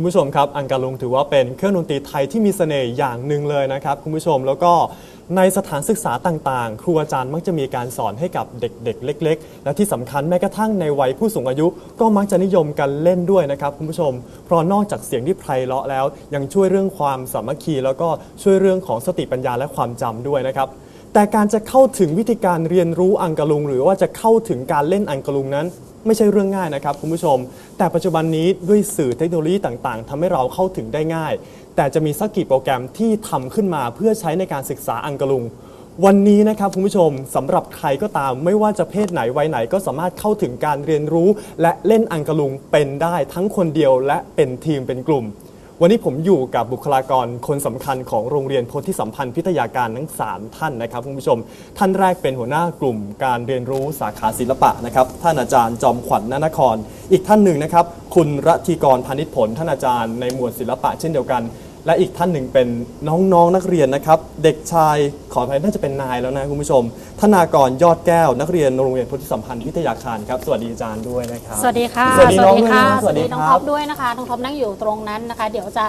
คุณผู้ชมครับ อังกาลุงถือว่าเป็นเครื่องดนตรีไทยที่มีเสน่ห์อย่างหนึ่งเลยนะครับ คุณผู้ชมแล้วก็ในสถานศึกษาต่างๆ ครูอาจารย์มักจะมีการสอนให้กับเด็กๆ เล็ก ๆ และที่สำคัญแม้กระทั่งในวัยผู้สูงอายุ ก็มักจะนิยมกันเล่นด้วยนะครับคุณผู้ชม เพราะนอกจากเสียงที่ไพเราะแล้ว ยังช่วยเรื่องความสามัคคี แล้วก็ช่วยเรื่องของสติปัญญาและความจำด้วยนะครับแต่การจะเข้าถึงวิธีการเรียนรู้อังกะลุง หรือว่าจะเข้าถึงการเล่นอังกะลุงนั้น ไม่ใช่เรื่องง่ายนะครับคุณผู้ชม แต่ปัจจุบันนี้ด้วยสื่อเทคโนโลยีต่างๆทำให้เราเข้าถึงได้ง่าย แต่จะมีสักกี่โปรแกรมที่ทำขึ้นมาเพื่อใช้ในการศึกษาอังกะลุง วันนี้นะครับคุณผู้ชมสำหรับใครก็ตามไม่ว่าจะเพศไหนวัยไหนก็สามารถเข้าถึงการเรียนรู้ และเล่นอังกะลุงเป็นได้ทั้งคนเดียวและเป็นทีมเป็นกลุ่ม วันนี้ผมอยู่กับบุคลากรคนสำคัญของโรงเรียนโพธิสัมพันธ์พิทยาการทั้ง 3 ท่านนะครับคุณผู้ชม ท่านแรกเป็นหัวหน้ากลุ่มการเรียนรู้สาขาศิลปะนะครับ ท่านอาจารย์จอมขวัญนนคร อีกท่านหนึ่งนะครับ คุณรัติกรพานิชผลท่านอาจารย์ในหมวดศิลปะเช่นเดียวกัน และอีกท่านหนึ่งเป็นน้องๆนักเรียนนะครับ เด็กชายขออภัยน่าจะเป็นนายแล้วนะคุณผู้ชม ธนากรยอดแก้วนักเรียนโรงเรียนพุทธสัมพันธ์พิทยาคารครับ สวัสดีอาจารย์ด้วยนะครับ สวัสดีค่ะ สวัสดีน้องด้วยค่ะนะสวัสดีสวัสดีน้องครับท็อปด้วยนะคะ น้องท็อปนั่งอยู่ตรงนั้นนะคะ เดี๋ยวจะ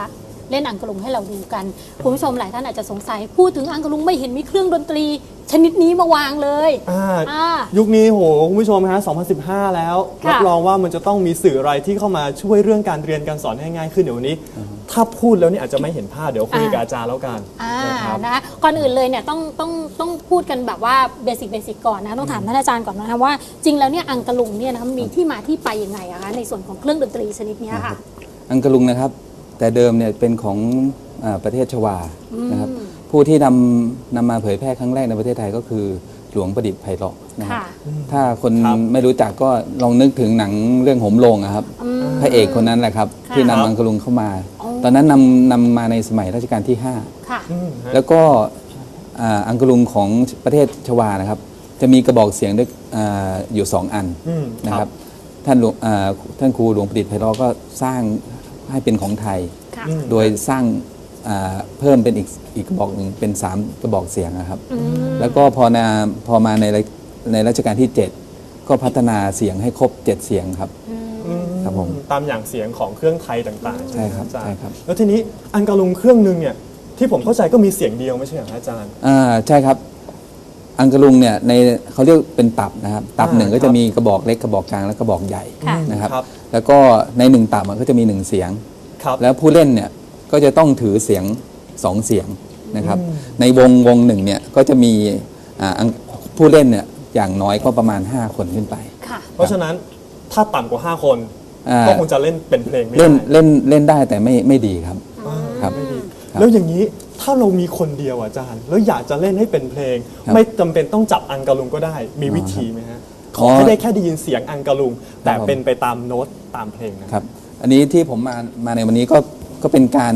เล่นอังกะลุงให้เราดูกันคุณผู้ชมหลายท่านอาจจะสงสัยพูดถึงอังกะลุงไม่เห็นมีเครื่องดนตรี ชนิดนี้มาวางเลยอ่าอ่า ยุคนี้โหคุณผู้ชมฮะ 2015 แล้ว ค่ะ รับรองว่ามันจะต้องมีสื่ออะไรที่เข้ามาช่วยเรื่องการเรียนการสอนให้ง่ายขึ้นเดี๋ยววันนี้ ถ้าพูดแล้วเนี่ยอาจจะไม่เห็นภาพเดี๋ยวคุยกับอาจารย์แล้วกันอ่านะครับ นะคะก่อนอื่นเลยเนี่ยต้องต้องต้องพูดกันแบบว่าเบสิกเบสิกก่อนนะต้องถามท่านอาจารย์ก่อนนะคะว่าจริงแล้วเนี่ยอังกะลุงเนี่ยนะคะมีที่มาที่ไปยังไงอะคะในส่วนของเครื่องดนตรีชนิดเนี้ยค่ะ อังกะลุงนะครับ แต่เดิมเนี่ยเป็นของอาประเทศชวานะครับผู้ที่นำนำมาเผยแพร่ครั้งแรกในประเทศไทยก็คือหลวงประดิษฐ์ไพเราะนะครับค่ะถ้าคนครับไม่รู้จักก็ลองนึกถึงหนังเรื่องโหมโรงอะครับอืมพระเอกคนนั้นแหละครับค่ะที่ครันำบอังกะลุงเข้ามาอ๋อตอนนั้นนำนำมาในสมัยรัชกาลที่ค่ะอืมฮะ5แล้วก็อ่าอังกะลุงของประเทศชวานะครับ จะมีกระบอกเสียงด้วยอาอยู่สองอันอืมนะคครัรับบท่านหลวงอ่าท่านครูหลวงประดิษฐ์ไพเราะก็สร้าง ให้เป็นของไทย ค่ะอืมโดยสร้างอ่าเพิ่มเป็นอีกอีกกระบอกหนึ่งเป็น 3 กระบอกเสียงนะครับอืมแล้วก็พอนาพอมาในรัชในรัชกาลที่ 7 ก็พัฒนาเสียงให้ครบ 7 เสียงครับ อืมครับผมตามอย่างเสียงของเครื่องไทยต่างๆใช่ครับอาจาย์ใช่ครับ แล้วทีนี้อังกะลุงเครื่องหนึงเนี่ยที่ผมเข้าใจก็มีเสียงเดียวไม่ใช่เหรออาจารย์ อ่าใช่ครับ อังกะลุงเนี่ยในเขาเรียกเป็นตับนะครับ ตับอ่าหนึ่งก็ครัจะบมีกระบอกเล็กกระบอกกลางและกระบอกใหญ่ค่ะนะครับ ครับ แล้วก็ในหนึ่งตับมันก็จะมีหนึ่งเสียง ครับ แล้วผู้เล่นเนี่ยก็จะต้องถือเสียงสองเสียงนะครับอืมในวงวงหนึ่งเนี่ยก็จะมีอ่าอังผู้เล่นเนี่ยอย่างน้อยก็ประมาณ 5 คนขึ้นไป ค่ะ เพราะฉะนั้นถ้าต่ำกว่า 5 คน อ่า ก็คงจะเล่นเป็นเพลงไม่ได้เล่นเล่นเล่นได้แต่ไม่ไม่ดีครับ อ่าครับ ไม่ดีครับ แล้วอย่างนี้ถ้าเรามีคนเดียวอะอาจารย์ แล้วอยากจะเล่นให้เป็นเพลง ครับไม่จำเป็นต้องจับอังกะลุงก็ได้ มีวิธีไหมฮะขออ๋อให้ได้แค่ได้ยินเสียงอังกะลุง แต่ครับผมเป็นไปตามโน้ตตามเพลงนะ ครับอันนี้ที่ผมมามาในวันนี้ก็ก็เป็นการ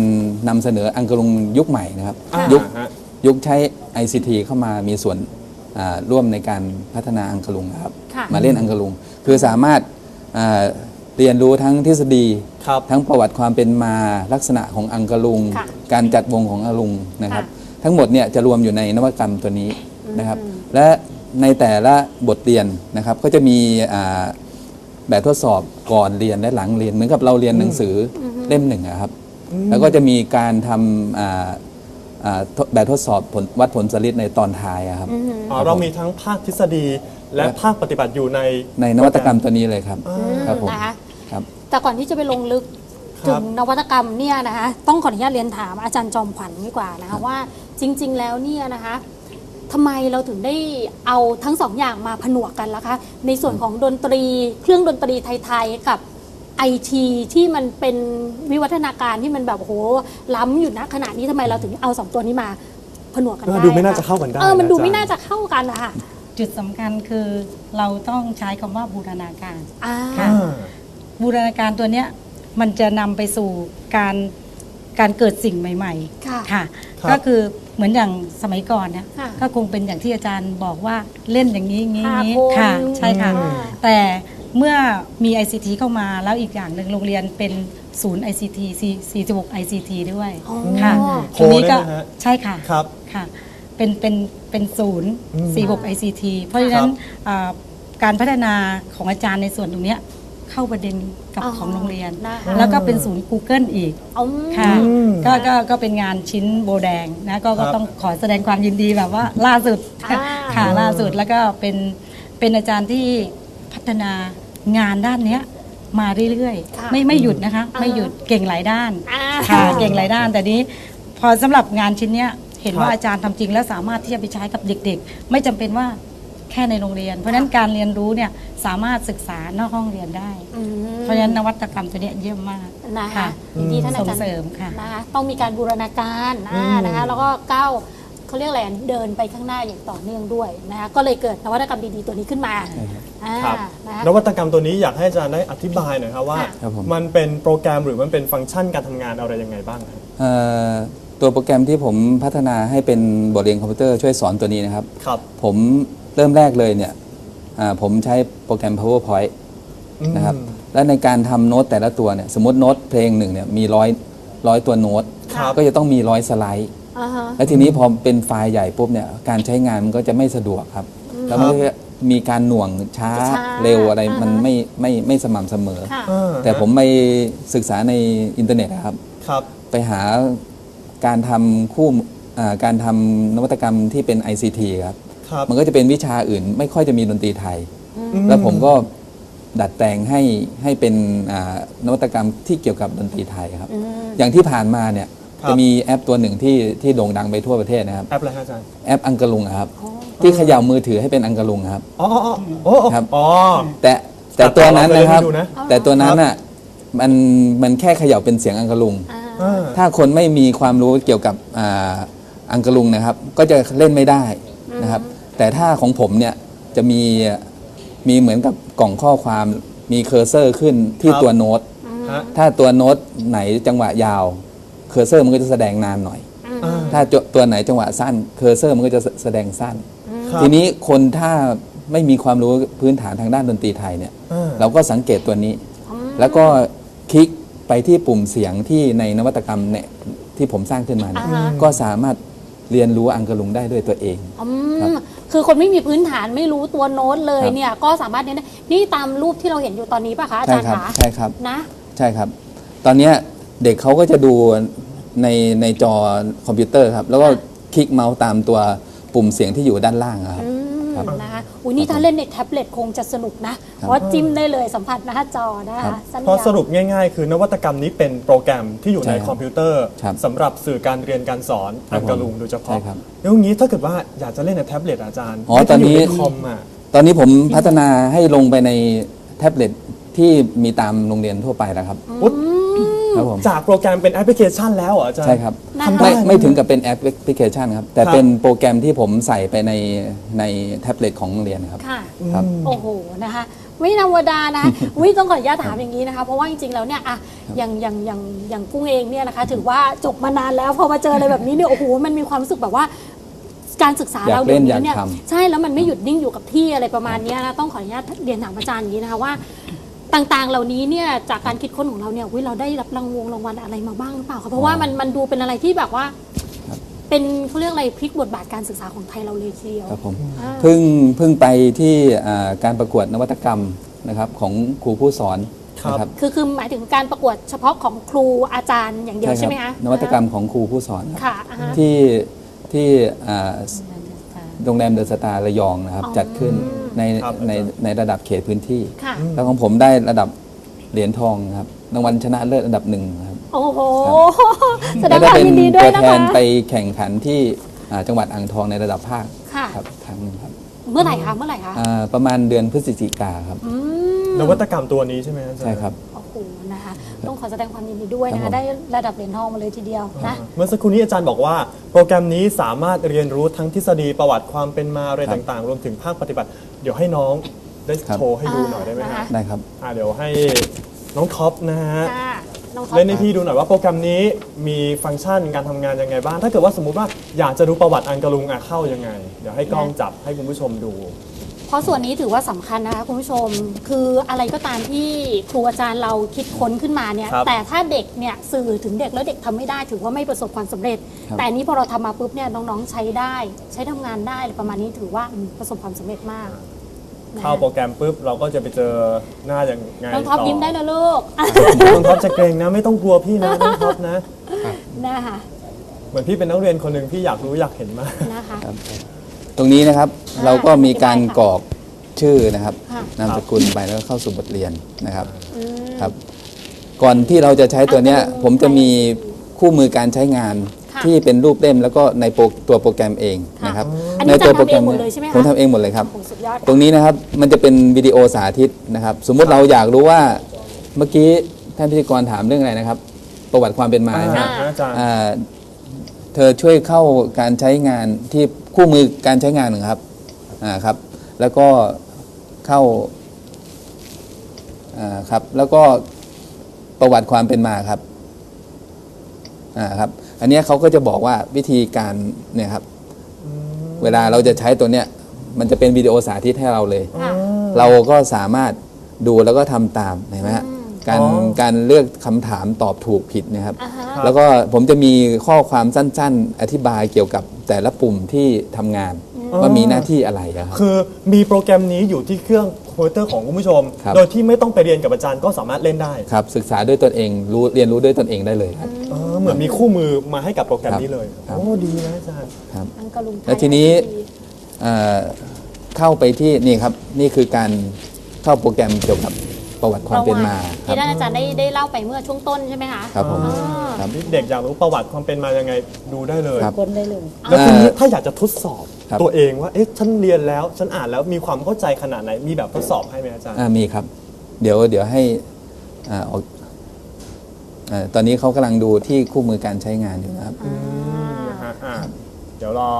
นำเสนออังกะลุงยุคใหม่นะครับอ่ายุคฮะ ยุคใช้ ICT เข้ามามีส่วนอ่าร่วมในการพัฒนาอังกะลุงนะครับค่ะ มาเล่นอังกะลุง คือสามารถอ่า เรียนรู้ทั้งทฤษฎี ครับ ทั้งประวัติความเป็นมาลักษณะของอังกะลุง ค่ะการจัดวงของอังกะลุงนะครับค่ะทั้งหมดเนี่ยจะรวมอยู่ในนวัตกรรมตัวนี้นะครับและในแต่ละบทเรียนนะครับก็จะมีอ่าแบบทดสอบก่อนเรียนและหลังเรียนเหมือนกับเราเรียนหนังสืออเล่มหนึ่งอะครับ แล้วก็จะมีการทำอ่าอ่าทดแบบทดสอบผลวัดผลสลิดในตอนท้ายอะครับ อ๋อเรามีทั้งภาคทฤษฎีและภาคปฏิบัติอยู่ในในนวัตกรรมตัวนี้เลยครับ ครับผม นะคะ ครับ แต่ก่อนที่จะไปลงลึกครัถึบงนวัตกรรมเนี่ยนะคะต้องขออนุญาตเรียนถามอาจารย์จอมขวัญดีกว่านะคะว่าจริง ๆ แล้วเนี่ยนะคะทำไมเราถึงได้เอาทั้งสองอย่างมาผนวกกันล่ะคะ ในส่วนของดนตรีเครื่องดนตรีไทยๆกับไอทีที่มันเป็นวิวัฒนาการที่มันแบบโอ้โหล้ำอยู่นะขนาดนี้ทำไมเราถึงเอาสองตัวนี้มาผนวกกันเออได้ดูไม่น่าคจะเข้ากันได้เออมันดูนะอาจารย์ไม่น่าจะเข้ากันอะค่ะจุดสำคัญคือเราต้องใช้คำว่าบูรณาการอ่าค่ะอ่า บูรณาการตัวเนี้ยมันจะนำไปสู่การการเกิดสิ่งใหม่ค่ะ ๆ ค่ะ ครับ ก็คือเหมือนอย่างสมัยก่อนเนี่ยค่ะก็คงเป็นอย่างที่อาจารย์บอกว่าเล่นอย่างนี้อย่างนี้ห้าอย่างนี้คนค่ะ ใช่ค่ะ อืม แต่เมื่อมี ICT เข้ามาแล้วอีกอย่างหนึ่งโรงเรียนเป็นศูนย์ ICT 46 ICT ด้วย อ๋อ ค่ะโคทีนี้ก็ด้วยนะฮะ ใช่ค่ะ ครับ ค่ะ เป็น เป็น เป็นศูนย์อืม46 ICT เพราะฉะนั้นอ่าการพัฒนาของอาจารย์ในส่วนตรงเนี้ย เข้าประเด็นกับอ๋อของโรงเรียน นะคะแล้วก็เป็นศูนย์ Google อีกเอาค่ะอืมก็ก็ก็เป็นงานชิ้นโบแดงนะก็ครัก็บต้องขอแสดงความยินดีแบบว่าล่าสุดอ่า ค่ะล่าสุดแล้วก็เป็นเป็นอาจารย์ที่พัฒนางานด้านเนี้ยมาเรื่อยค่ะๆไม่ไม่หยุดนะคะอ่าไม่หยุดเก่งหลายด้าน อ่า ค่ะเก่งหลายด้านแต่นี้พอสำหรับงานชิ้นเนี้ยเห็นครับว่าอาจารย์ทำจริงและสามารถที่จะไปใช้กับเด็ก ๆ ไม่จำเป็นว่าแค่ในโรงเรียน เพราะฉะนั้นการเรียนรู้เนี่ยสามารถศึกษานอกห้องเรียนได้ อืมเพราะฉะนั้นนวัตกรรมตัวเนี้ยเยี่ยมมากนะคะค่ะอย่างที่ท่านอาส่งจารย์ เสริมค่ะ นะคะต้องมีการบูรณาการอ่าอืมนะคะแล้วก็ก้าวเขาเรียกอะไรอะเดินไปข้างหน้าอย่างต่อเนื่องด้วยนะคะก็เลยเกิดนวัตกรรมดีๆตัวนี้ขึ้นมาอ่าครับ นะคะ นวัตกรรมตัวนี้อยากให้อาจารย์ได้อธิบายหน่อยครับว่า ค่ะครับผม มันเป็นโปรแกรมหรือมันเป็นฟังก์ชันการทำงานอะไรยังไงบ้างครับ เอ่อตัวโปรแกรมที่ผมพัฒนาให้เป็นบทเรียนคอมพิวเตอร์ช่วยสอนตัวนี้นะครับ ครับ ผม เริ่มแรกเลยเนี่ยอ่าผมใช้โปรแกรม PowerPoint นะครับอืมและในการทำโน้ตแต่ละตัวเนี่ยสมมติโน้ตเพลงหนึ่งเนี่ยมีร้อยร้อยตัวโน้ตครับก็จะต้องมีร้อยสไลด์อ่าฮะและทีนี้พอเป็นไฟล์ใหญ่ปุ๊บเนี่ยการใช้งานมันก็จะไม่สะดวกครับ แล้วมันก็จะมีการหน่วงช้าช้าเร็วอะไรอ่าฮะมันไม่ไม่ไม่สม่ำเสมอค่ะอ่าแต่ผมไปศึกษาในอินเทอร์เน็ตนะครับครับ ไปหาการทำคู่อ่าการทำนวัตกรรมที่เป็น ICT ครับ ครับมันก็จะเป็นวิชาอื่น ไม่ค่อยจะมีดนตรีไทยอืมแล้วผมก็ดัดแปลงให้ให้เป็นอ่านวัตกรรมที่เกี่ยวกับดนตรีไทยครับอืมอย่างที่ผ่านมาเนี่ยครับ จะมีแอปตัวหนึ่งที่ที่โด่งดังไปทั่วประเทศนะครับ แอปอะไรครับอาจารย์แอปอังกะลุงอะครับ ที่เขย่ามือถือให้เป็นอังกะลุงครับ อ๋ออ๋ออ๋ออ๋อครับ อ๋อ แต่แต่ตัวนั้นนะครับตัดต่อเราไปเลยให้ดูนะ แต่ตัวนั้นน่ะมันมันแค่เขย่าเป็นเสียงอังกะลุง อ่าอ่า ถ้าคนไม่มีความรู้เกี่ยวกับอ่าอังกะลุงนะครับ ก็จะเล่นไม่ได้นะครับ แต่ถ้าของผมเนี่ยจะมีมีเหมือนกับกล่องข้อความมีเคอร์เซอร์ขึ้นที่ครับ ตัวโน้ต ฮะ ถ้าตัวโน้ตไหนจังหวะยาว เคอร์เซอร์มันก็จะแสดงนานหน่อย อ่า ถ้าตัวไหนจังหวะสั้น เคอร์เซอร์มันก็จะแสดงสั้น ครับทีนี้คนถ้าไม่มีความรู้พื้นฐานทางด้านดนตรีไทยเนี่ย อ่า เราก็สังเกตตัวนี้ แล้วก็คลิกไปที่ปุ่มเสียงที่ในนวัตกรรมเนี่ยที่ผมสร้างขึ้นมาเนี่ยอ่าฮะ ก็สามารถเรียนรู้อังกะลุงได้ด้วยตัวเอง อืครับม คือคนไม่มีพื้นฐานไม่รู้ตัวโน้ตเลยครับเนี่ยก็สามารถเนี่ยนะนี่ตามรูปที่เราเห็นอยู่ตอนนี้ป่ะคะอาใช่จารย์ครับคะใช่ครับนะ ใช่ครับ ตอนเนี้ยเด็กเขาก็จะดูในในจอคอมพิวเตอร์ครับ แล้วก็คลิกเมาส์ตามตัวปุ่มเสียงที่อยู่ด้านล่างอะครับอืม ครับนะคะอุ้ยนี่ถ้าเล่นในแท็บเล็ตคงจะสนุกนะเพราะว่าจิ้มได้เลยสัมผัสหน้าจอนะครัคะบสั้นเพราะยาวสรุปง่ายๆ คือนวัตกรรมนี้เป็นโปรแกรมที่อยู่ในใช่ครับคอมพิวเตอร์ครับสำหรับสื่อการเรียนการสอนครัอับงกะลุงโดยเฉใช่พาะครับแล้วอย่างนี้ถ้าเกิดว่าอยากจะเล่นในแท็บเล็ตอาจารย์อ๋อตอนนี้ที่ยู่ใคอมอะ ตอนนี้ผมพัฒนาให้ลงไปในแท็บเล็ตที่มีตามโรงเรียนทั่วไปแล้วครับอุ๊ย ครับผม จากโปรแกรมเป็นแอปพลิเคชันแล้วเหรออาจารย์ ใช่ครับนะคะไม่ไม่ถึงกับเป็นแอปพลิเคชันครับ แต่ครับ เป็นโปรแกรมที่ผมใส่ไปในในแท็บเล็ตของโรงเรียนครับ ค่ะ ครับโอ้โห นะคะไม่ธรรมดานะคะวิต้องขออนุญาตถามอย่างนี้นะคะ เพราะว่าจริงๆ แล้วเนี่ยอะอย่างอย่างอย่างอย่างกุ้งเองเนี่ยนะคะ ถือว่าจบมานานแล้ว พอมาเจออะไรแบบนี้เนี่ย โอ้โห มันมีความรู้สึกแบบว่า การศึกษาอยากเราเล่นดี๋วเนี่ยอยากทำ ใช่ แล้วมันไม่หยุดนิ่งอยู่กับที่อะไรประมาณเนี้ยนะ ต้องขออนุญาตเรียนถามอาจารย์อย่างนี้นะคะว่า ต่างๆ เหล่านี้เนี่ยจากการคิดค้นของเราเนี่ยวิเราได้รับรางวงรางวัลอะไรมาบ้างหรือเปล่าคะเพราะว่ามันมันดูเป็นอะไรที่แบบว่า เป็นเขาเรียกอะไรพลิกบทบาทการศึกษาของไทยเราเลยทีเดียวครับผมอ่า เพิ่งเพิ่งไปที่อ่าการประกวดนวัตกรรมนะครับของครูผู้สอนครับ นะครับคือคือหมายถึงการประกวดเฉพาะของครูอาจารย์อย่างเดียวใช่ไหมคะนวัตกรรมของครูผู้สอนครับ ค่ะอ่าฮะ ที่ที่อ่า โรงแรมเดอะสตาร์ระยองนะครับอ๋อจัดขึ้นในครับ ในในระดับเขตพื้นที่ ค่ะ แล้วของผมได้ระดับเหรียญทองครับรางวัลชนะเลิศอันดับหนึ่งครับโอ้โหคแสรับดงความเป็ยินดีด้วตัยวนะแทคะ นไปแข่งขันที่อ่าจังหวัดอ่างทองในระดับภาคค่ะ ครับครั้งหนึงครับเมื่อไหร่คะ เมื่อไหร่คะอ่าประมาณเดือนพฤศจิกาครับ อืม นวัตกรรมตัวนี้ใช่ไหมอาจารย์ใช่ครับ โอ้โหนะคะต้องขอแสดงความยินดีด้วยนะครัคะบผม ได้ระดับเหรียญทองมาเลยทีเดียวนะ เมื่อสักครู่นี้อาจารย์บอกว่า โปรแกรมนี้สามารถเรียนรู้ทั้งทฤษฎีประวัติความเป็นมาอะไรครับต่างๆ รวมถึงภาคปฏิบัติ เดี๋ยวให้น้องได้ครับ โชว์ให้ดูหน่อยได้ไหมอ่าฮะนะคะได้ครับ อ่าเดี๋ยวให้น้องท็อปนะฮะ ค่ะน้องท็อป เล่นให้พี่ดูหน่อยว่าโปรแกรมนี้มีฟังก์ชันการทำงานยังไงบ้าง ถ้าเกิดว่าสมมุติว่าอยากจะดูประวัติอังกะลุงอะเข้ายังไง เดี๋ยวให้กล้องจับให้คุณผู้ชมดู เพราะส่วนนี้ถือว่าสำคัญนะคะคุณผู้ชมคืออะไรก็ตามที่ครูอาจารย์เราคิดค้นขึ้นมาเนี่ยครับแต่ถ้าเด็กเนี่ยสื่อถึงเด็กแล้วเด็กทำไม่ได้ ถือว่าไม่ประสบความสำเร็จครับแต่อันนี้พอเราทำมาปุ๊บเนี่ยน้องๆใช้ได้ ใช้ทำงานได้อะไรประมาณนี้ถือว่าอืมประสบความสำเร็จมากเข้าโปรแกรมปุ๊บเราก็จะไปเจอหน้าอย่างไงน้องท็อปต่ยิ้มได้แล้วลูกน้องท็อปจะเกรงนะไม่ต้องกลัวพี่นะน้องท็อปนะนะคะเหมือนพี่เป็นนักเรียนคนหนึ่งพี่อยากรู้อยากเห็นมากนะคะ ตรงนี้นะครับอ่าเราก็มีการได้ค่ะกรอกชื่อนะครับค่ะ นามสกุลไปแล้วก็เข้าสู่บทเรียนนะครับอืม ครับ ก่อนที่เราจะใช้ตัวเนี้ยอะผมจะมีคู่มือการใช้งานค่ะที่เป็นรูปเล่มแล้วก็ในโปรตัวโปรแกรมเองค่ะนะครับอันนี้ในตัวโปรแกรมทำเองหมดเลยใช่ไหมคะ ผมทำเองหมดเลยครับโอ้สุดยอดตรงนี้นะครับมันจะเป็นวิดีโอสาธิตนะครับ สมมุติเราอยากรู้ว่าเมื่อกี้ท่านพิธีกรถามเรื่องอะไรนะครับ ประวัติความเป็นมาอ่าใช่ไหมอาจารย์ อ่าเธอช่วยเข้าการใช้งานที่ คู่มือการใช้งานหนึ่งครับอ่าครับ แล้วก็เข้าอ่าครับ แล้วก็ประวัติความเป็นมาครับอ่าครับ อันเนี้ยเขาก็จะบอกว่าวิธีการเนี่ยครับ เวลาเราจะใช้ตัวเนี้ยมันจะเป็นวิดีโอสาธิตให้เราเลย ค่ะ เราก็สามารถดูแล้วก็ทำตามเห็นไหมฮะอืม การอ๋อ การเลือกคำถามตอบถูกผิดนะครับ อ่าฮะครับแล้วก็ผมจะมีข้อความสั้น ๆ อธิบายเกี่ยวกับ แต่ละปุ่มที่ทำงานว่ามีหน้าที่อะไรอะครับ คือมีโปรแกรมนี้อยู่ที่เครื่องคอมพิวเตอร์ของคุณผู้ชม ครับ โดยที่ไม่ต้องไปเรียนกับอาจารย์ก็สามารถเล่นได้ครับ ศึกษาด้วยตนเองรู้เรียนรู้ด้วยตนเองได้เลยครับ เออเหมือนมีคู่มือมาให้กับโปรแกรมนี้เลยครับ โอ้ดีนะอาจารย์ ครับอังกะลุงไทยแล้วทีนี้ เอ่อเข้าไปที่นี่ครับนี่คือการเข้าโปรแกรมเกี่ยวกับ ประวัติความเป็นมาครัที่บ ท่านอาจารย์ได้ได้เล่าไปเมื่อช่วงต้นใช่ไหมคะครับผม อ่า ครับเด็กอยากรู้ประวัติความเป็นมายังไงดูได้เลย ครับ คนได้เลย แล้วทีนี้เอ่อถ้าอยากจะทดสอบครับ ตัวเองว่า เอ๊ะ ฉันเรียนแล้ว ฉันอ่านแล้วมีความเข้าใจขนาดไหน มีแบบทดสอบให้ไหมอาจารย์ อ่ามีครับ เดี๋ยวเดี๋ยวให้อ่าออกอ่าตอนนี้เขากำลังดูที่คู่มือการใช้งานอยู่นะครับนะฮะอ่าเดี๋ยวรอ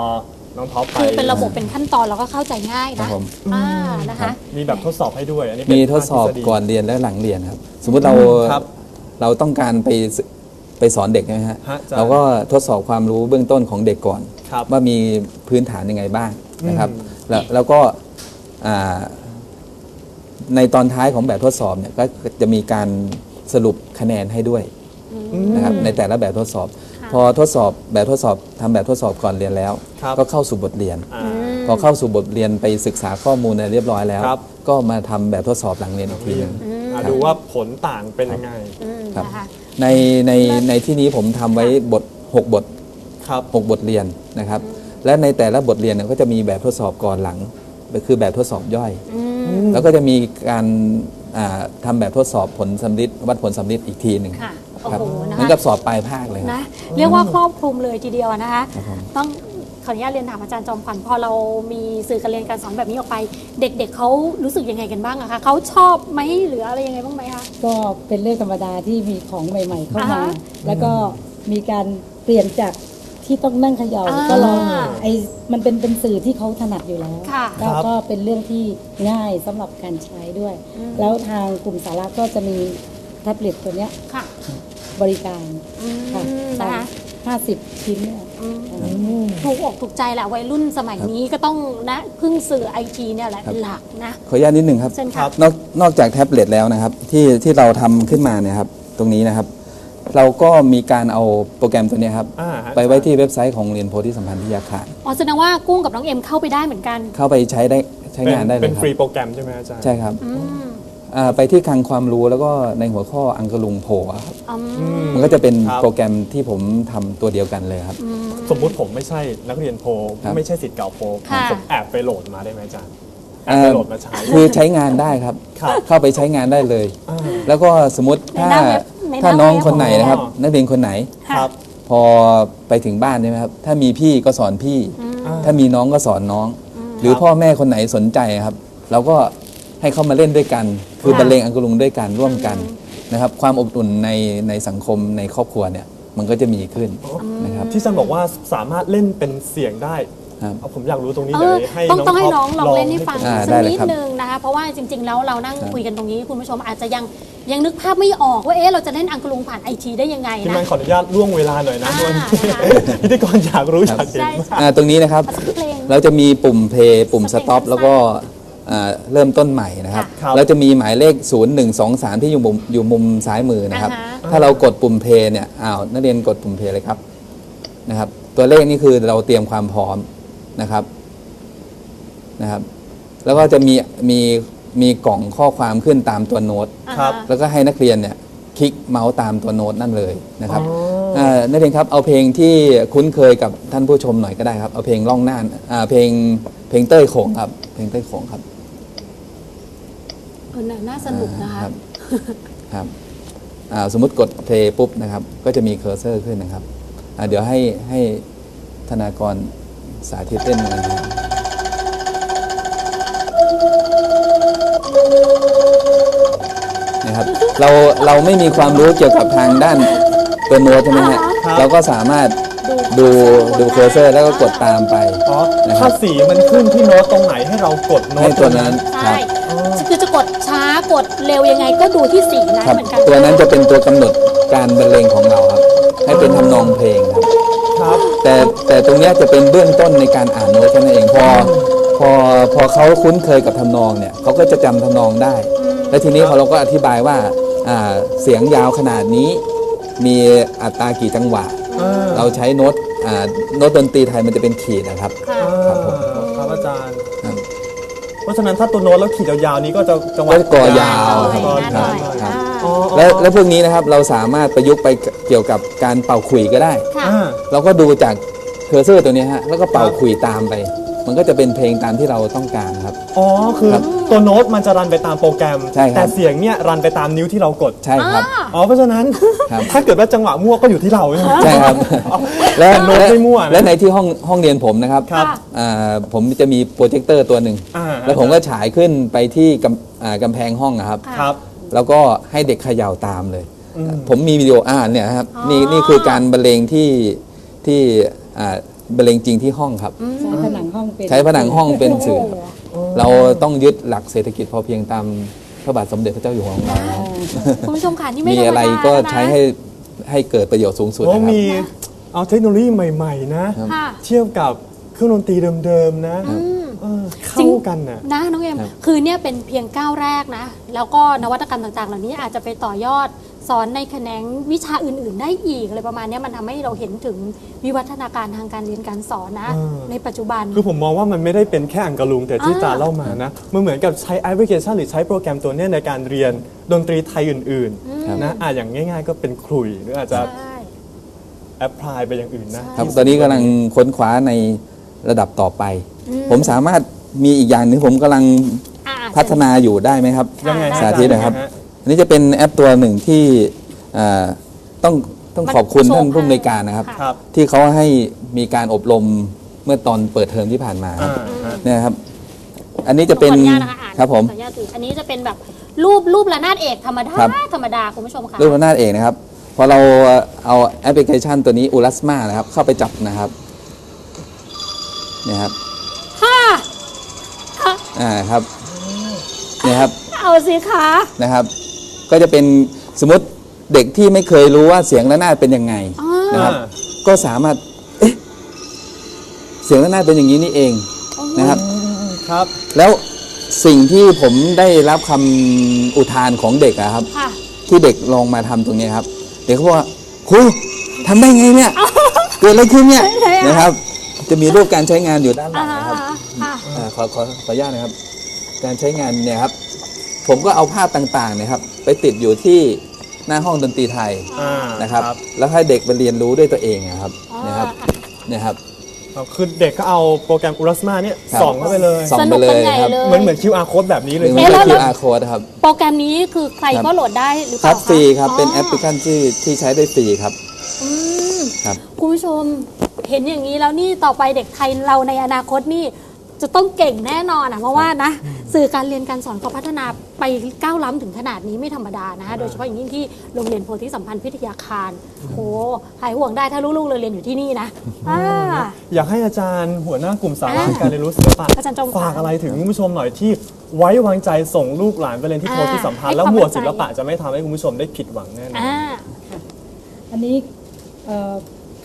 น้องท็อปไปคือเป็นระบบเป็นขั้นตอนแล้วก็เข้าใจง่ายครันะบผม อ่านะคะมีแบบทดสอบให้ด้วย อันนี้เป็นมีทดสอบภาคฤษฎี ก่อนเรียนและหลังเรียนครับ สมมุติเราครับเราต้องการไปสไปสอนเด็กใช่ไหมฮะฮะอาจารย์เราก็ทดสอบความรู้เบื้องต้นของเด็กก่อน ครับว่ามีพื้นฐานยังไงบ้างนะครับ อืม แล้วแล้วก็อ่าในตอนท้ายของแบบทดสอบเนี่ยก็จะมีการสรุปคะแนนให้ด้วยนะครับในแต่ละแบบทดสอบค่ะ พอทดสอบแบบทดสอบทำแบบทดสอบก่อนเรียนแล้ว ครับ ก็เข้าสู่บทเรียน อ่า พอเข้าสู่บทเรียนไปศึกษาข้อมูลอะไรเรียบร้อยแล้ว ครับ ก็มาทำแบบทดสอบหลังเรียนอีกทีหนึง อ่าดูว่าผลต่างเป็นยังไง อืมครับ นะคะ ในในในที่นี้ผมทำไว้บท 6 บท ครับ 6 บทเรียนนะครับ และในแต่ละบทเรียนเนี่ยก็จะมีแบบทดสอบก่อนหลัง คือแบบทดสอบย่อย แล้วก็จะมีการอ่าทำาแบบทดสอบผลสำลิดวัดผลสำลิดอีกทีหนึ่งค่ะ ครับโอ้โหนะคะเหมือนกับสอบปลายภาคเลยครับ นะเรียกว่าครอบคลุมเลยทีเดียวนะคะ ครับผม ต้องขออนุญาตเรียนถามอาจารย์จอมขวัญพอเรามีสื่อการเรียนการสอนแบบนี้ออกไป เด็กๆเขารู้สึกยังไงกันบ้างอะคะเขาชอบไหมหรืออะไรยังไงบ้างไหมคะ ก็เป็นเรื่องธรรมดาที่มีของใหม่ ๆ เข้าอ่ามาฮะแล้วก็มีการเปลี่ยนจากที่ต้องนั่งเขยา่าอ่าก็ลองไอ้มันเป็นเป็นสื่อที่เขาถนัดอยู่แล้วค่ะก็ครับ ก็เป็นเรื่องที่ง่ายสำหรับการใช้ด้วย อืม แล้วทางกลุ่มสาระก็จะมีแท็บเล็ตตัวเนี้ยค่ะ บริการอืมค่ะนะคะห้าสิบชิ้นเนี่ยถูกอกถูกใจแหละวัยรุ่นสมัยนี้ก็ต้องนะพึ่งสื่อไอทีเนี่ยแหละครับเป็นหลักนะขออนุญาตนิดหนึ่งครับเชิญครัค่ะบนอกนอกจากแท็บเล็ตแล้วนะครับที่ที่เราทำขึ้นมาเนี่ยครับตรงนี้นะครับ เราก็มีการเอาโปรแกรมตัวเนี้ยครับอ่าฮะไปไว้ที่เว็บไซต์ของเรียนโพธิสัมพันธ์วิทยาคารอ๋อแสดงว่ากุ้งกับน้องเอ็มเข้าไปได้เหมือนกัน เข้าไปใช้ได้ใช้งานได้เลเป็ยนคฟรัรีบโปรแกรมใช่ไหมอาจารย์ใช่ครับ อืมอ่าไปที่คลังความรู้แล้วก็ในหัวข้ออังกะลุงโผล่อะครับอืมอืมมันก็จะเป็นครับ โปรแกรมที่ผมทำตัวเดียวกันเลยครับ สมมุติผมไม่ใช่นักเรียนโพลครับ ไม่ใช่สิทธิ์เก่าโพลค่ะ ผมแอบไปโหลดมาได้ไหมอาจารย์แอบอ่าไปโหลดมาใช้ คือใช้งานได้ครับ ครับ เข้าไปใช้งานได้เลย อ่า แล้วก็สมมติถ้าในหน้าเว็บในหน้าถ้าน้องเว็บคนไหนนะครับอ๋อนักเรียนคนไหนครับ พอไปถึงบ้านใช่ไหมครับ ถ้ามีพี่ก็สอนพี่อ่าถ้ามีน้องก็สอนน้อง หรือพ่อแม่คนไหนสนใจครับ เราก็ ให้เขามาเล่นด้วยกัน คือค่ะบรรเลงอังกะลุงด้วยกันร่วมกันนะครับ ความอบอุ่นในในสังคมในครอบครัวเนี่ยมันก็จะมีขึ้นนะครับที่อาจารย์บอกว่าสามารถเล่นเป็นเสียงได้ครับเอาผมอยากรู้ตรงนี้เอเดี๋ยวอให้ต้องน้องต้องให้ท็น้อองปลองเล่นให้ฟังอ่าสัได้กเลยนิดครับนึงนะคะเพราะว่าจริง ๆ แล้วเรานั่งครับคุยกันตรงนี้คุณผู้ชมอาจจะยังยังนึกภาพไม่ออกว่าเอ๊ะเราจะเล่นอังกะลุงผ่านไอทีได้ยังไงที่นะมันขออนุญาตล่วงเวลาหน่อยนะอ่าวันนี้นะคะพิธีกรอยากรู้อยากเห็นใช่มากใช่อ่าตรงนี้นะครับสักเพลงเราจะมีปุ่มเพลย์ปุ่มสสเปคต็อปสั้นๆแล้วก็ อ่าเริ่มต้นใหม่นะครับครับเราจะมีหมายเลข 0 1 2 3 ที่อยู่มุมอยู่มุมซ้ายมือนะครับ อ่าฮะ ถ้าเรากดปุ่มเพลย์เนี่ยอ้าวนักเรียนกดปุ่มเพลย์เลยครับนะครับ ตัวเลขนี่คือเราเตรียมความพร้อมนะครับนะครับ แล้วก็จะมีมีมีกล่องข้อความขึ้นตามตัวโน้ตครับ แล้วก็ให้นักเรียนเนี่ยคลิกเมาส์ตามตัวโน้ตนั่นเลยนะครับอ๋อานักเรียนครับเอาเพลงที่คุ้นเคยกับท่านผู้ชมหน่อยก็ได้ครับ เอาเพลงล่องหน้าอ่าเพลงเพลงเต้ยโขงครับเพลงเต้ยโขงครับเออน่าน่าสนุกนะคะรับครับอ่าสมมุติกดเพลย์ปุ๊บนะครับ ก็จะมีเคอร์เซอร์ขึ้นนะครับอ่าเดี๋ยวให้ให้ธนากรสาธิตเต้นนะครับนะครับเราเราไม่มีความรู้เกี่ยวกับทางด้านตัวโน้ตใช่ไหมฮะครับเราก็สามารถดูดูเคอร์เซอร์แล้วก็กดตามไปอ๋อนะครับถ้าสีมันขึ้นที่โน้ตตรงไหนให้เรากดโน้ให้ตตัวนั้นครัใช่บคือจะกดช้ากดเร็วยังไงก็ดูที่สีนั้นครับเหมือนกันตัวนั้นจะเป็นตัวกำหนดการบรรเลงของเราครับ ให้เป็นทำนองเพลงครับ ครับแต่แต่ตรงเนี้ยจะเป็นเบื้องต้นในการอ่านโน้ตแค่นั้นเองพอพอพอเขาคุ้นเคยกับทำนองเนี่ยเขาก็จะจำทำนองได้ แล้วทีนี้พอเราก็อธิบายว่าอ่าเสียงยาวขนาดนี้ มีอัตรากี่จังหวะ อ่าเราใช้โน้ตอ่าโน้ตดนตรีไทยมันจะเป็นขีดนะครับ ค่ะ ครับผม เพราะฉะนั้นถ้าตัวโน้ตแล้วขีดยาวๆนี้ก็จะจังหวะก็ก่อยาวหน่อยครับหน่อยครับอ่าอ๋ออ๋อ แล้วแล้วพวกนี้นะครับเราสามารถประยุกต์ไปเกี่ยวกับการเป่าขลุ่ยก็ได้ ค่ะ อ่า เราก็ดูจากเคอร์เซอร์ตัวเนี้ยฮะแล้วก็เป่าขลุ่ยตามไป มันก็จะเป็นเพลงตามที่เราต้องการครับ อ๋อ คือครับตัวโน้ตมันจะรันไปตามโปรแกรม ใช่ครับ แต่เสียงเนี่ยรันไปตามนิ้วที่เรากด ใช่ครับ อ๋อ เพราะฉะนั้น ครับ ถ้าเกิดว่าจังหวะมั่วก็อยู่ที่เราใช่ไหม ใช่ครับ และโน้ตไม่มั่วนะและในที่ห้องห้องเรียนผมนะครับครับอ่าผมจะมีโปรเจคเตอร์ตัวหนึ่งอ่า แล้วผมก็ฉายขึ้นไปที่กำอ่ากำแพงห้องนะครับ ค่ะ ครับ แล้วก็ให้เด็กเขย่าตามเลยอืมผมมีวิดีโออ่านเนี่ยครับอ๋อนี่นี่คือการบรรเลงที่ที่อ่า บรรเลงจริงที่ห้องครับ ใช้ผนังห้องเป็นใช้ผนังห้องเป็นสื่อโอ้ครับโหเราต้องยึดหลักเศรษฐกิจพอเพียงตามพระบาทสมเด็จพระเจ้าอยู่หัวของเราครับคุณผู้ชมค่ะนี่ไม่มีธรรมดาอะไรก็แล้วนะใช้ให้ให้เกิดประโยชน์สูงสุดโอ้นะครับ มีเอาเทคโนโลยีใหม่ ๆ นะ ค่ะ เทียบกับเครื่องดนตรีเดิม ๆ นะอืมเออเข้ากันน่ะ นะน้องเอ็มครับ คือเนี่ยเป็นเพียงก้าวแรกนะ แล้วก็นวัตกรรมต่างๆ เหล่านี้อาจจะไปต่อยอด สอนในแขนงวิชาอื่น ๆ ได้อีกอะไรประมาณเนี้ยมันทำให้เราเห็นถึงวิวัฒนาการทางการเรียนการสอนนะอ่าในปัจจุบัน คือผมมองว่ามันไม่ได้เป็นแค่อังกะลุงแต่ที่อ่าจาเล่ามานะ มันเหมือนกับใช้แอปพลิเคชันหรือใช้โปรแกรมตัวเนี้ยในการเรียนดนตรีไทยอื่นครับๆนะอะอย่างง่าย ๆ ก็เป็นขลุ่ยหรืออาจจะใช่แอพพลายไปอย่างอื่นนะครับตอนนี้กำลังค้นคว้าในระดับต่อไป ผมสามารถมีอีกอย่างหนึงผมกำลังอ่าพัฒนาอยู่ได้ไหมครับยังไงฮะสาธิตนะครับยังไงฮ อันนี้จะเป็นแอปตัวหนึ่งที่อ่าต้องต้องขอบคุณท่านผู้อำนวยการนะครับครับ ที่เขาให้มีการอบรมเมื่อตอนเปิดเทอมที่ผ่านมาครับอ่าฮะ เนี่ยครับ อันนี้จะเป็นขออนุญาตนะคะอ่านครับผม ขออนุญาตถืออันนี้จะเป็นแบบรูปรูประนาดเอกธรรมดาครับ ธรรมดาคุณผู้ชมค่ะ รูปหน้าจเองนะครับ พอเราเอาแอปพลิเคชันตัวนี้อุลัสมานะครับ เข้าไปจับนะครับเนี่ยครับค่ะอ่าครับเนี่ยครับเอาสิคะนะครับ ก็จะเป็นสมมติเด็กที่ไม่เคยรู้ว่าเสียงระนาดเป็นยังไงอ่านะครับ อ่า ก็สามารถเอ๊ะเสียงระนาดเป็นอย่างนี้นี่เองนะครับ ครับ แล้วสิ่งที่ผมได้รับคำอุทานของเด็กอะครับ ค่ะ ที่เด็กลองมาทำตรงนี้ครับเด็กเขาบอกว่าครูทำได้ไงเนี่ยเกิดอะไรขึ้นเนี่ยใช่ๆนะครับ จะมีรูปการใช้งานอยู่ด้านหลัอ่างนะครับค่ะ อ่าขอขอขออนุญาตนะครับ การใช้งานเนี่ยครับ ผมก็เอาภาพต่างๆเนะครับไปติดอยู่ที่หน้าห้องดนตรีไทยอ่านะครับ แล้วให้เด็กไปเรียนรู้ด้วยตัวเองนะครับอ๋อนะครับเนี่ยครับ ครับคือเด็กก็เอาโปรแกรมอุรัสมาเนี่ยครับ ส่องเข้าไปเลย ส่องสไปนุกเลกันยใหญ่ครับเลย เหมือนเหมือน QR code แบบนี้เลยมันเอ๊ะเป็นแล้ว QR code ครับ โปรแกรมนี้คือใครครับ ก็โหลดได้หรือเปครัล่าบคะฟรีครับเป็นอ๋อแอปพลิเคชันที่ที่ใช้ได้ฟรีครับ อืมครับ คุณผู้ชมเห็นอย่างนี้แล้วนี่ต่อไปเด็กไทยเราในอนาคตนี่ จะต้องเก่งแน่นอนอะเพราะว่านะสื่อการเรียนการสอนเขาพัฒนาไปก้าวล้ำถึงขนาดนี้ไม่ธรรมดานะคะโดยเฉพาะอย่างยิ่งที่โรงเรียนโพธิสัมพันธ์พิทยาคารโอ้หายห่วงได้ถ้าลูกๆเราเรียนอยู่ที่นี่นะอ่าอยากให้อาจารย์หัวหน้ากลุ่มสาระอ่าการเรียนรู้ศิลปะอาจารย์จอมขวัญฝากอะไรถึงคุณผู้ชมหน่อยที่ไว้วางใจส่งลูกหลานไปเรียนที่อ่าโพธิสัมพันให้ธ์แล้วความหมวดมั่นใจศิลปะจะไม่ทำให้คุณผู้ชมได้ผิดหวังแน่นอนอ่าอันนี้เอ่อ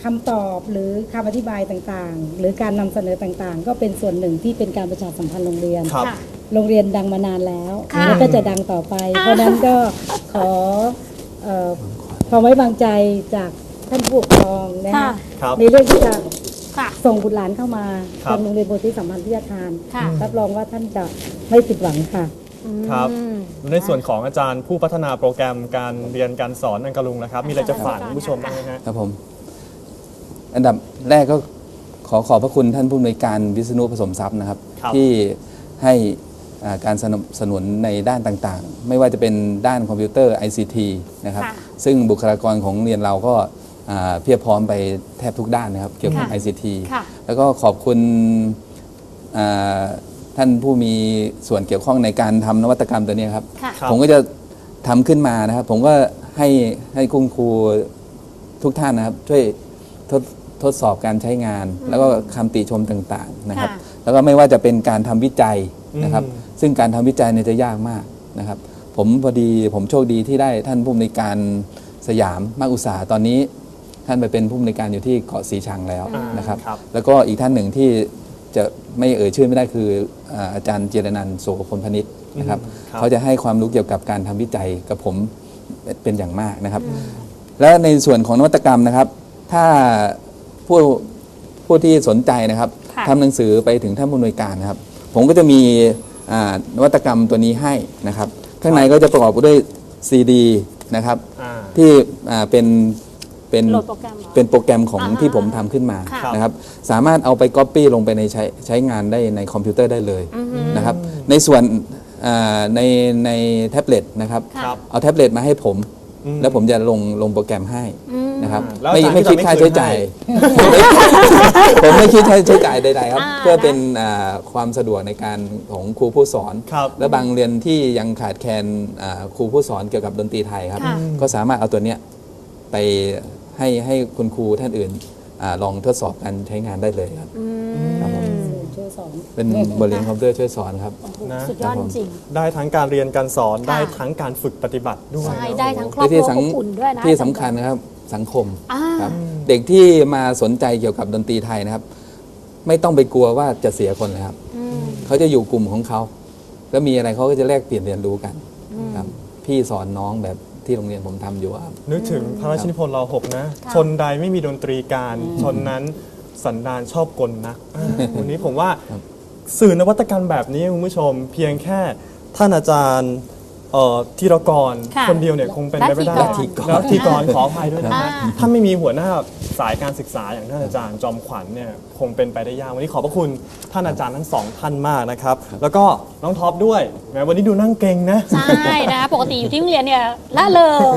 คำตอบหรือคำอธิบายต่างๆ หรือการนำเสนอต่างๆ ก็เป็นส่วนหนึ่งที่เป็นการประชาสัมพันธ์โรงเรียน ครับ ค่ะ โรงเรียนดังมานานแล้วค่ะแล้วก็จะดังต่อไป เพราะฉะนั้นก็ขอเอ่อความไว้วางใจจากท่านผู้ปกครองนะค่ะ คะครับ ในเรื่องที่จะค่ะ ส่งบุตรหลานเข้ามาครับทางโรงเรียนโพธิสัมพันธ์พิทยาคารค่ะ รับรองว่าท่านจะไม่ผิดหวังค่ะ ครับ อืม ในส่วนของอาจารย์ผู้พัฒนาโปรแกรมการเรียนการสอนอังกะลุงนะครับ มีอะไรจะฝากคุณผู้ชมบ้างไหมฮะ ครับผม อันดับแรกก็ขอขอบพระคุณท่านผู้อำนวยการวิษณุผสมทรัพย์นะครับ ครับที่ให้อ่าการสนับสนุนในด้านต่างๆ ไม่ว่าจะเป็นด้านคอมพิวเตอร์ ICT นะครับ ค่ะ ซึ่งบุคลากรของโรงเรียนเราก็อ่าเพียบพร้อมไปแทบทุกด้านนะครับเกี่ยวกับ ค่ะ ICT ค่ะ แล้วก็ขอบคุณอ่าท่านผู้มีส่วนเกี่ยวข้องในการทำนวัตกรรมตัวนี้ครับ ค่ะ ครับ ผมก็จะทำขึ้นมานะครับ ผมก็ให้ให้คุณครูทุกท่านนะครับ ช่วยทด ทดสอบการใช้งาน แล้วก็คำติชมต่างๆนะครับ ค่ะ แล้วก็ไม่ว่าจะเป็นการทำวิจัยนะครับ อืม ซึ่งการทำวิจัยเนี่ยจะยากมากนะครับ ผมพอดีผมโชคดีที่ได้ท่านผู้อำนวยการสยามมากอุตสาหตอนนี้ ท่านไปเป็นผู้อำนวยการอยู่ที่เกาะสีชังแล้วอ่านนะครับ ครับ แล้วก็อีกท่านหนึ่งที่จะไม่เอ่ยชื่อไม่ได้คืออ่าอาจารย์เจรนันท์โสพลพนิษฐ์นะครับอืมครับ เขาจะให้ความรู้เกี่ยวกับการทำวิจัยกับผมเป็นอย่างมากนะครับ และในส่วนของนวัตกรรมนะครับ ถ้า ผู้ผู้ที่สนใจนะครับค่ะทำหนังสือไปถึงท่านผู้อำนวยการนะครับ ผมก็จะมีอ่านวัตกรรมตัวนี้ให้นะครับ ข้างในก็จะประกอบด้วยซีดีนะครับ อ่า ที่อ่าเป็นเป็นโหลดโปรแกรมเหรอเป็นโปรแกรมของอ่าที่ผมทำขึ้นมาค่ะ นะครับสามารถเอาไปก๊อปปี้ลงไปในใช้ใช้งานได้ในคอมพิวเตอร์ได้เลยอือฮึนะครับในส่วนอ่าในในแท็บเล็ตนะครับ ค่ะ ครับ เอาแท็บเล็ตมาให้ผม อืม แล้วผมจะลงลงโปรแกรมให้อืม นะครับแล้วไม่อาจารย์ไม่ก็คิดจะไม่ค่าคืนใช้จ่ายให้ผมไม่คิดค่าใช้จ่ายใดๆครับ อ่า เพื่อเป็นอ่าความสะดวกในการของครูผู้สอน ครับ และบางเรียนที่ยังขาดแคลนอ่าครูผู้สอนเกี่ยวกับดนตรีไทยครับ ค่ะ ก็สามารถเอาตัวเนี้ยไปให้ให้คุณครูท่านอื่นอาลองทดสอบการใช้งานได้เลยครับ อืครับผม มช่วยสอน เป็นบทเรียนคอมพิวเตอร์ช่วยสอนครับโอ้โหนะ สุดยอดครับผมจริง ได้ทั้งการเรียนการสอนค่ะ ได้ทั้งการฝึกปฏิบัติด้วย ใช่นะได้ทั้งครอบและครัที่วสำอบอุ่นด้วยนะที่สำคัญนะครับ สังคมอ่าครับเด็กที่มาสนใจเกี่ยวกับดนตรีไทยนะครับ ไม่ต้องไปกลัวว่าจะเสียคนเลยครับอืมเขาจะอยู่กลุ่มของเขาแล้วมีอะไรเขาก็จะแลกเปลี่ยนเรียนรู้กันครับพี่สอนน้องแบบที่โรงเรียนผมทำอยู่ครับนึกถึงพระราชนิพนธ์เราหกนะค่ะชนใดไม่มีดนตรีการชนนั้นสันดานชอบกลนักอ่าวันนี้ผมว่าสื่อนวัตกรรมแบบนี้คุณผู้ชม เพียงแค่ท่านอาจารย์ เอ่อธีรกรค่ะคนเดียวเนี่ยคงเป็นไปไม่ได้รัฐีกรรัฐีกรขออภัยด้วยนะฮะอ่า ถ้าไม่มีหัวหน้าสายการศึกษาอย่างท่านอาจารย์จอมขวัญเนี่ยคงเป็นไปได้ยากวันนี้ขอบพระคุณท่านอาจารย์ทั้งสองท่านมากนะครับแล้วก็น้องท็อปด้วยแหมวันนี้ดูนั่งเก่งนะ ใช่นะคะปกติอยู่ที่โรงเรียนเนี่ยละเริง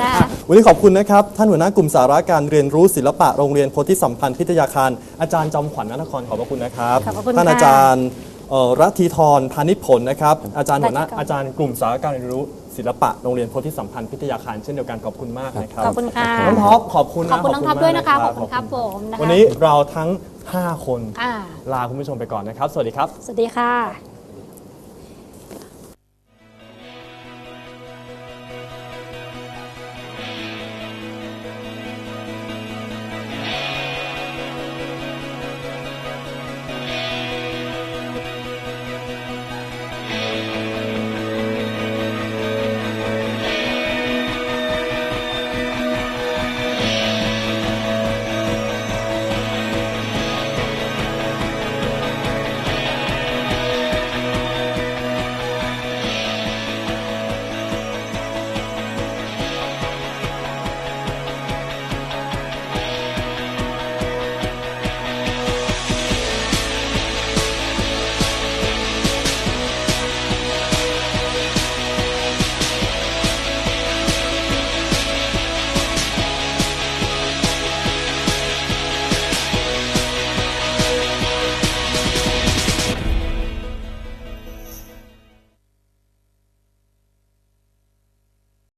นะคะวันนี้ขอบคุณนะครับ ท่านหัวหน้ากลุ่มสาระการเรียนรู้ศิลปะโรงเรียนโพธิสัมพันธ์พิทยาคาร อาจารย์จอมขวัญนนครขอบพระคุณนะครับ ขอบพระคุณท่านค่ะ อาจารย์ เอ่อรัตทีทรพานิชผลนะครับ อาจารย์หัวหน้ารัตทีกรอาจารย์กลุ่มสาระการเรียนรู้ศิลปะโรงเรียนโพธิสัมพันธ์พิทยาคารเช่นเดียวกันขอบคุณมากนะครับขอบคุณค่ะน้องท็อปขอบคุณนะขอบคุณน้องท็อปด้วยนะคะมากขอบคุณครับผมนะคะวันนี้เราทั้ง 5 คนอ่าลาคุณผู้ชมไปก่อนนะครับ สวัสดีครับ สวัสดีค่ะ